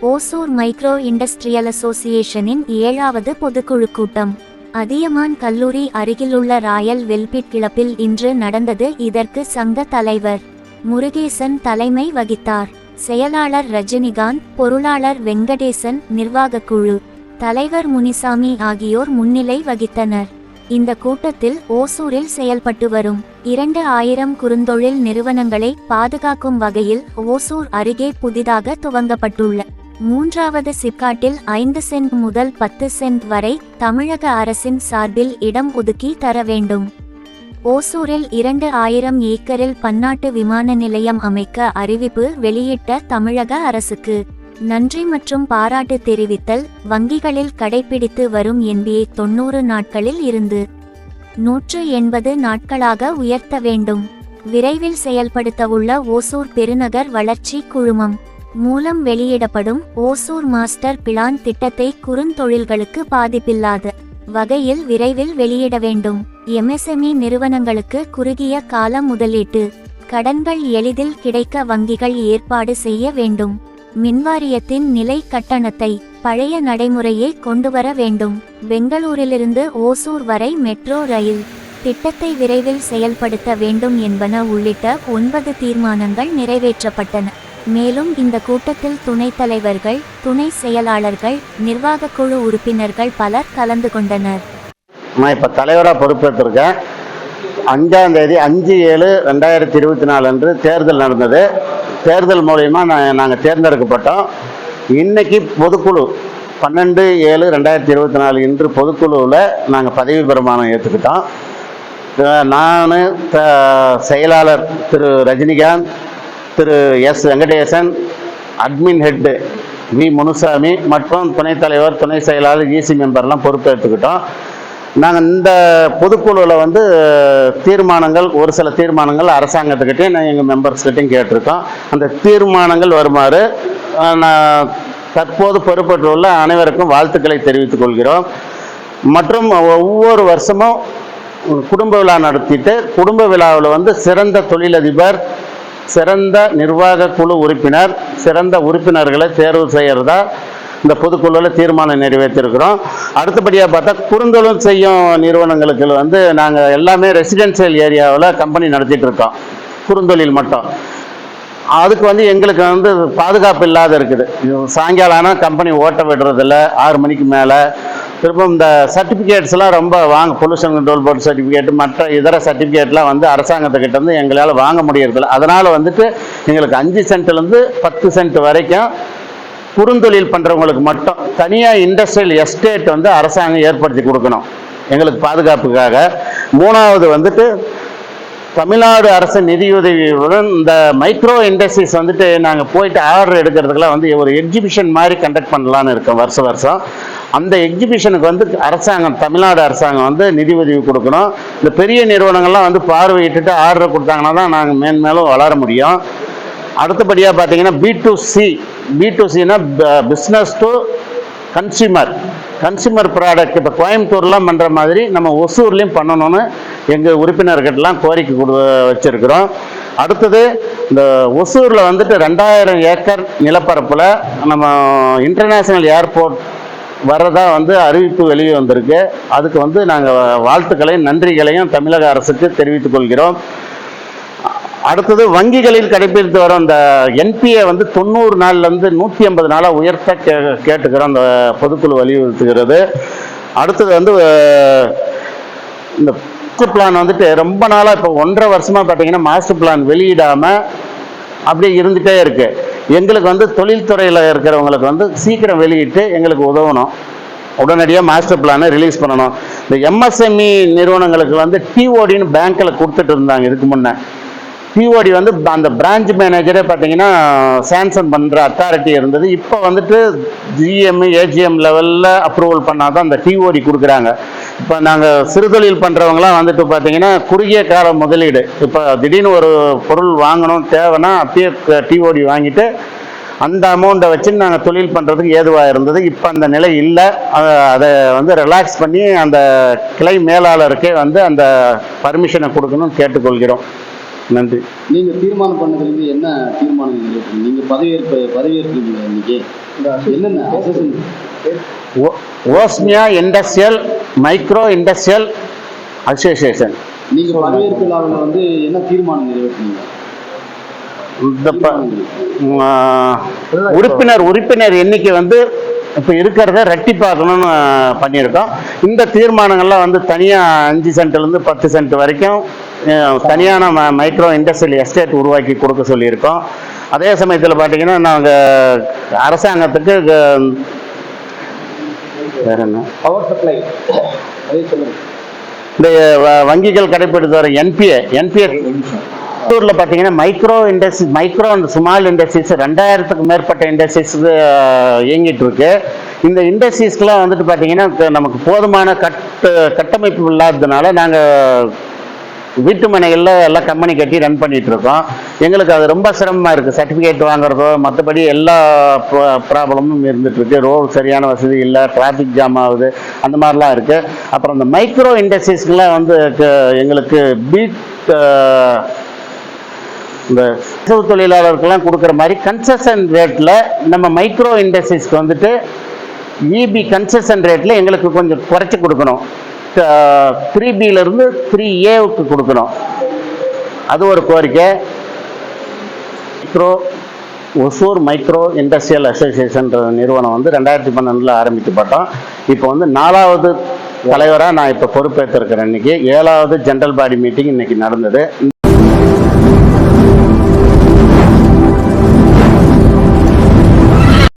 Hosur micro industrial அசோசியேஷனின் ஏழாவது பொதுக்குழு கூட்டம். அதியமான் கல்லூரி அருகிலுள்ள ராயல் வெல்பிட் கிளப்பில் இன்று நடந்தது இதற்கு சங்க தலைவர் முருகேசன் தலைமை வகித்தார். செயலாளர் ரஜினிகாந்த் பொருளாளர் வெங்கடேசன் நிர்வாகக் குழு தலைவர் முனிசாமி ஆகியோர் முன்னிலை வகித்தனர். இந்த கூட்டத்தில் ஓசூரில் செயல்பட்டு வரும் இரண்டு ஆயிரம் குறுந்தொழில் நிறுவனங்களை பாதுகாக்கும் வகையில் ஓசூர் அருகே புதிதாக துவங்கப்பட்டுள்ள. மூன்றாவது சிப்காட்டில் ஐந்து சென்ட் முதல் பத்து சென்ட் வரை தமிழக அரசின் சார்பில் இடம் ஒதுக்கி தர வேண்டும். ஓசூரில் இரண்டு ஆயிரம் ஏக்கரில் பன்னாட்டு விமான நிலையம் அமைக்க அறிவிப்பு வெளியிட்ட தமிழக அரசுக்கு. நன்றி மற்றும் பாராட்டு தெரிவித்தல் வங்கிகளில் கடைபிடித்து வரும் என்பியை தொன்னூறு நாட்களில் இருந்து நூற்று எண்பது நாட்களாக உயர்த்த வேண்டும். விரைவில் செயல்படுத்தவுள்ள ஓசூர் பெருநகர் வளர்ச்சி குழுமம் மூலம் வெளியிடப்படும் ஓசூர் மாஸ்டர் பிளான் திட்டத்தை குறுந்தொழில்களுக்கு பாதிப்பில்லாத வகையில் விரைவில் வெளியிட வேண்டும். எம்எஸ்எம்இ நிறுவனங்களுக்கு குறுகிய கால முதலீட்டு கடன்கள் எளிதில் கிடைக்க வங்கிகள் ஏற்பாடு செய்ய வேண்டும். மின்வாரியத்தின் நிலை கட்டணத்தை பழைய நடைமுறையை கொண்டுவர வேண்டும். பெங்களூரிலிருந்து ஓசூர் வரை மெட்ரோ ரயில் திட்டத்தை விரைவில் செயல்படுத்த வேண்டும் என்பன உள்ளிட்ட ஒன்பது தீர்மானங்கள் நிறைவேற்றப்பட்டன. மேலும் இந்த கூட்டத்தில் துணைத் தலைவர்கள் துணை செயலாளர்கள் நிர்வாகக்குழு உறுப்பினர்கள் பலர் கலந்து கொண்டனர். நான் இப்போ தலைவராக பொறுப்பேற்றிருக்கேன். அஞ்சாம் தேதி அஞ்சு ஏழு ரெண்டாயிரத்தி இருபத்தி நாலு அன்று தேர்தல் நடந்தது. தேர்தல் மூலயமா நான் நாங்கள் தேர்ந்தெடுக்கப்பட்டோம். இன்னைக்கு பொதுக்குழு பன்னெண்டு ஏழு ரெண்டாயிரத்தி இருபத்தி நாலு இன்று பொதுக்குழுவில் நாங்கள் பதவி பிரமாணம் ஏற்றுக்கிட்டோம் நான் செயலாளர் Thiru Rajinikanth Thiru S Venkatesan admin head V Munusamy மற்றும் துணைத் தலைவர் துணை செயலாளர் இசி மெம்பர்லாம் பொறுப்பேற்றுக்கிட்டோம் நாங்கள் இந்த பொதுக்குழுவில் வந்து தீர்மானங்கள் ஒரு சில தீர்மானங்கள் அரசாங்கத்துக்கிட்டையும் நான் எங்கள் மெம்பர்ஸ்கிட்டையும் கேட்டிருக்கோம். அந்த தீர்மானங்கள் வருமாறு நான் தற்போது பொறுப்பேற்றுள்ள அனைவருக்கும் வாழ்த்துக்களை தெரிவித்துக் கொள்கிறோம். மற்றும் ஒவ்வொரு வருஷமும் குடும்ப விழா நடத்திட்டு குடும்ப விழாவில் வந்து சிறந்த தொழிலதிபர் சிறந்த நிர்வாக குழு உறுப்பினர் சிறந்த உறுப்பினர்களை தேர்வு செய்கிறதா இந்த பொதுக்குழுவில் தீர்மானம் நிறைவேற்றிருக்கிறோம். அடுத்தபடியாக பார்த்தா குறுந்தொழில் செய்யும் நிறுவனங்களுக்கு வந்து நாங்கள் எல்லாமே ரெசிடென்சியல் ஏரியாவில் கம்பெனி நடத்திட்டு இருக்கோம். குறுந்தொழில் மட்டும். அதுக்கு வந்து எங்களுக்கு வந்து பாதுகாப்பு இல்லாத இருக்குது. சாயங்காலம் ஆனால் கம்பெனி ஓட்ட விடுறதில்ல. ஆறு மணிக்கு மேலே. திரும்ப இந்த சர்டிஃபிகேட்ஸ்லாம் ரொம்ப வாங்க பொல்யூஷன் கண்ட்ரோல் போர்டு சர்டிஃபிகேட் மற்ற இதர சர்டிஃபிகேட்லாம் வந்து அரசாங்கத்துக்கிட்ட வந்து எங்களால் வாங்க முடியறதில்ல. அதனால் வந்துட்டு எங்களுக்கு அஞ்சு சென்ட்லேருந்து பத்து சென்ட் வரைக்கும் குறுந்தொழில் பண்ணுறவங்களுக்கு மட்டும் தனியாக இண்டஸ்ட்ரியல் எஸ்டேட் வந்து அரசாங்கம் ஏற்படுத்தி கொடுக்கணும். எங்களுக்கு பாதுகாப்புக்காக. மூணாவது வந்துட்டு தமிழ்நாடு அரசு நிதியுதவியுடன் இந்த மைக்ரோ இண்டஸ்ட்ரீஸ் வந்துட்டு நாங்கள் போயிட்டு ஆர்டர் எடுக்கிறதுக்கெல்லாம் வந்து ஒரு எக்ஸிபிஷன் மாதிரி கண்டக்ட் பண்ணலான்னு இருக்கோம் வருஷம் வருஷம். அந்த எக்ஸிபிஷனுக்கு வந்து அரசாங்கம் தமிழ்நாடு அரசாங்கம் வந்து நிதி உதவி கொடுக்கணும். இந்த பெரிய நிறுவனங்கள்லாம் வந்து பார்வையிட்டுட்டு ஆர்டர் கொடுத்தாங்கன்னா தான் நாங்கள் மேன்மேலும் வளர முடியும். அடுத்தபடியாக பார்த்தீங்கன்னா B to C B to சினா business to consumer consumer product இப்போ கோயம்புத்தூர்லாம் பண்ணுற மாதிரி நம்ம ஒசூர்லேயும் பண்ணணும்னு எங்கள் உறுப்பினர்கிட்டலாம் கோரிக்கை கொடு வச்சுருக்கிறோம். அடுத்தது இந்த ஒசூரில் வந்துட்டு ரெண்டாயிரம் ஏக்கர் நிலப்பரப்பில் நம்ம இன்டர்நேஷ்னல் ஏர்போர்ட் வர்றதா வந்து அறிவிப்பு வெளியே வந்திருக்கு. அதுக்கு வந்து நாங்கள் வாழ்த்துக்களையும் நன்றிகளையும் தமிழக அரசுக்கு தெரிவித்துக் கொள்கிறோம். அடுத்தது வங்கிகளில் கடைபிடித்து வரும் இந்த என்பிஏ வந்து தொண்ணூறு நாள்லேருந்து நூற்றி ஐம்பது நாளாக உயர்த்த கே கேட்டுக்கிறோம். அந்த பொதுக்குழு வலியுறுத்துகிறது. அடுத்தது வந்து இந்த மாஸ்டர் பிளான் வந்துட்டு ரொம்ப நாளாக இப்போ ஒன்றரை வருஷமாக பார்த்தீங்கன்னா மாஸ்டர் பிளான் வெளியிடாமல் அப்படியே இருந்துகிட்டே இருக்குது எங்களுக்கு வந்து தொழில்துறையில் இருக்கிறவங்களுக்கு வந்து சீக்கிரம் வெளியிட்டு எங்களுக்கு உதவணும். உடனடியாக மாஸ்டர் பிளானை ரிலீஸ் பண்ணணும். இந்த எம்எஸ்எம்இ நிறுவனங்களுக்கு வந்து டிஓடின்னு பேங்க்கில் கொடுத்துட்டு இருந்தாங்க இதுக்கு முன்னே. பிஓடி வந்து அந்த பிரான்ச் மேனேஜரே பார்த்தீங்கன்னா சாம்சங் பண்ணுற அத்தாரிட்டி இருந்தது. இப்போ வந்துட்டு ஜிஎம் ஏஜிஎம் லெவலில் அப்ரூவல் பண்ணால் தான் அந்த டிஓடி கொடுக்குறாங்க. இப்போ நாங்கள் சிறுதொழில் பண்ணுறவங்களாம் வந்துட்டு பார்த்தீங்கன்னா குறுகிய கால முதலீடு. இப்போ திடீர்னு ஒரு பொருள் வாங்கணும் தேவைன்னா அப்பயே டிஓடி வாங்கிட்டு அந்த அமௌண்ட்டை வச்சு நாங்கள் தொழில் பண்ணுறதுக்கு ஏதுவாக இருந்தது. இப்போ அந்த நிலை இல்லை. அதை வந்து ரிலாக்ஸ் பண்ணி அந்த கிளை மேலாளருக்கே வந்து அந்த பர்மிஷனை கொடுக்கணும்னு கேட்டுக்கொள்கிறோம். நன்றி. நீங்க தீர்மானம் பண்ணதுலேருந்து என்ன தீர்மானம் நீங்க பதவியேற்ப பதவியேற்கிறீங்க இன்னைக்கு? என்னென்ன ஓஸ்மியா இண்டஸ்ட்ரியல் மைக்ரோ இண்டஸ்ட்ரியல் அசோசியேஷன். நீங்க பதவியேற்பு விழாவில் வந்து என்ன தீர்மானம் நிறைவேற்றீங்க இந்த உறுப்பினர் உறுப்பினர் எண்ணிக்கை வந்து இப்போ இருக்கிறத ரெட்டிப்பாக்கணும்னு பண்ணியிருக்கோம். இந்த தீர்மானங்கள்லாம் வந்து தனியாக அஞ்சு சென்ட்லேருந்து பத்து சென்ட் வரைக்கும் தனியான ம மைக்ரோ இண்டஸ்ட்ரியல் எஸ்டேட் உருவாக்கி கொடுக்க சொல்லியிருக்கோம். அதே சமயத்தில் பார்த்தீங்கன்னா நாங்கள் அரசாங்கத்துக்கு வேற என்ன? பவர் சப்ளை இந்த வங்கிகள் கடைபிடித்து வர என்பிஏ என்பிஏ சித்தூரில் பார்த்தீங்கன்னா micro industry micro and small industries ரெண்டாயிரத்துக்கு மேற்பட்ட இண்டஸ்ட்ரீஸ் இயங்கிட்டு இருக்கு இந்த இண்டஸ்ட்ரீஸ்க்கெலாம் வந்துட்டு பார்த்தீங்கன்னா நமக்கு போதுமான கட்டு கட்டமைப்பு இல்லாததுனால நாங்கள் வீட்டு மனைகளில் எல்லாம் கம்பெனி கட்டி ரன் பண்ணிட்டு இருக்கோம் எங்களுக்கு அது ரொம்ப சிரமமாக இருக்குது சர்டிஃபிகேட் வாங்குறதோ மற்றபடி எல்லா ப்ராப்ளமும் இருந்துட்டு இருக்கு ரோடு சரியான வசதி இல்லை டிராஃபிக் ஜாம் ஆகுது அந்த மாதிரிலாம் இருக்குது அப்புறம் இந்த மைக்ரோ இண்டஸ்ட்ரீஸ்க்கெலாம் வந்து எங்களுக்கு பீட் இந்த சிறு தொழிலாளருக்கெல்லாம் கொடுக்குற மாதிரி கன்செஷன் ரேட்டில் நம்ம மைக்ரோ இண்டஸ்ட்ரீஸ்க்கு வந்துட்டு இபி கன்செஷன் ரேட்டில் எங்களுக்கு கொஞ்சம் குறைச்சி கொடுக்கணும். த்ரீ பியிலேருந்து த்ரீ ஏவுக்கு கொடுக்கணும். அது ஒரு கோரிக்கை. மைக்ரோ ஒசூர் மைக்ரோ இண்டஸ்ட்ரியல் அசோசியேஷன்ற நிறுவனம் வந்து ரெண்டாயிரத்தி பன்னெண்டில் ஆரம்பிக்கப்பட்டோம். இப்போ வந்து நாலாவது தலைவராக நான் இப்போ பொறுப்பேற்றிருக்கிறேன் இன்னைக்கு. ஏழாவது ஜென்ரல் பாடி மீட்டிங் இன்றைக்கி நடந்தது.